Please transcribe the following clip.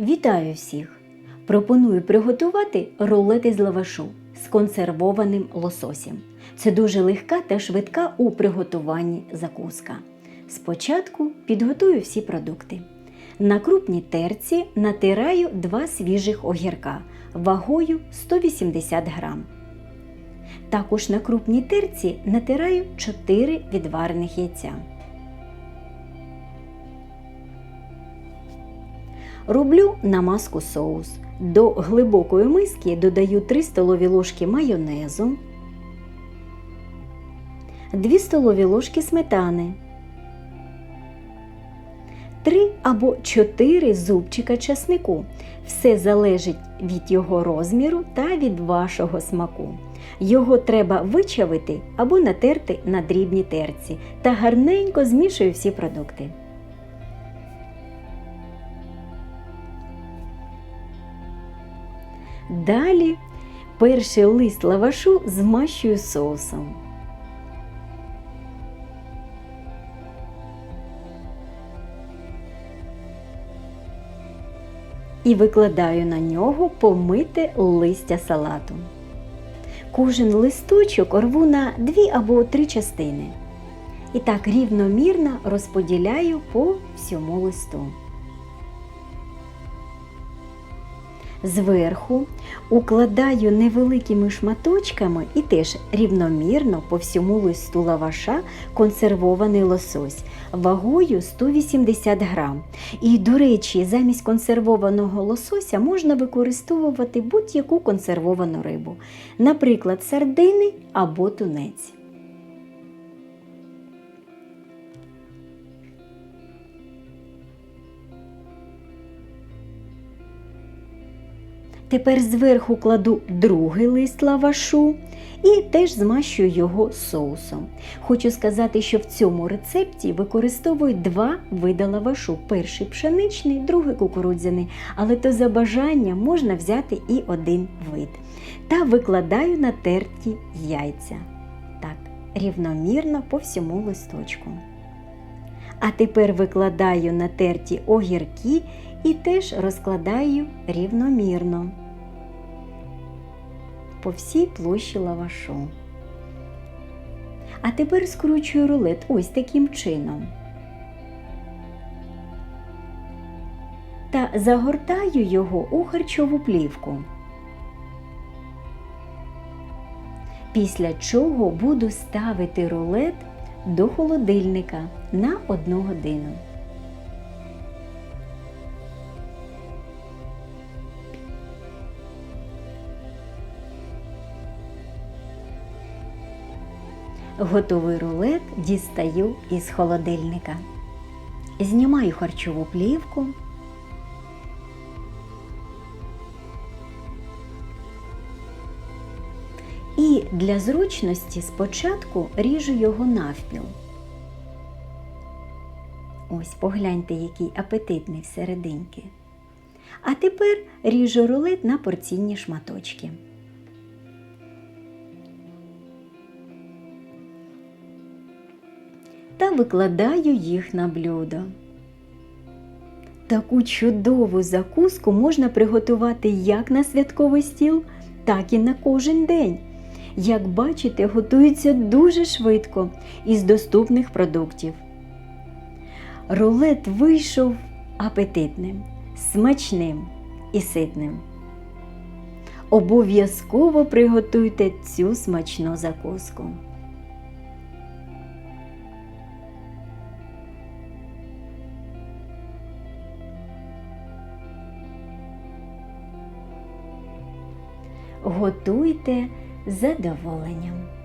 Вітаю всіх! Пропоную приготувати рулети з лавашу з консервованим лососем. Це дуже легка та швидка у приготуванні закуска. Спочатку підготую всі продукти. На крупній терці натираю два свіжих огірка вагою 180 грам. Також на крупній терці натираю 4 відварених яйця. Роблю намазку соус. До глибокої миски додаю 3 столові ложки майонезу, 2 столові ложки сметани, 3 або 4 зубчика часнику. Все залежить від його розміру та від вашого смаку. Його треба вичавити або натерти на дрібній терці та гарненько змішую всі продукти. Далі перший лист лавашу змащую соусом. І викладаю на нього помите листя салату. Кожен листочок рву на дві або три частини. І так рівномірно розподіляю по всьому листу. Зверху укладаю невеликими шматочками і теж рівномірно по всьому листу лаваша консервований лосось вагою 180 грам. І, до речі, замість консервованого лосося можна використовувати будь-яку консервовану рибу, наприклад, сардини або тунець. Тепер зверху кладу другий лист лавашу і теж змащую його соусом. Хочу сказати, що в цьому рецепті використовують два види лавашу: перший пшеничний, другий кукурудзяний, але то за бажанням можна взяти і один вид. Та викладаю на терті яйця. Так, рівномірно по всьому листочку. А тепер викладаю на терті огірки і теж розкладаю рівномірно по всій площі лавашу. А тепер скручую рулет ось таким чином. Та загортаю його у харчову плівку. Після чого буду ставити рулет до холодильника на 1 годину. Готовий рулет дістаю із холодильника. Знімаю харчову плівку. І для зручності спочатку ріжу його навпіл. Ось погляньте, який апетитний всерединки. А тепер ріжу рулет на порційні шматочки. Та викладаю їх на блюдо. Таку чудову закуску можна приготувати як на святковий стіл, так і на кожен день. Як бачите, готується дуже швидко із доступних продуктів. Рулет вийшов апетитним, смачним і ситним. Обов'язково приготуйте цю смачну закуску. Готуйте задоволенням.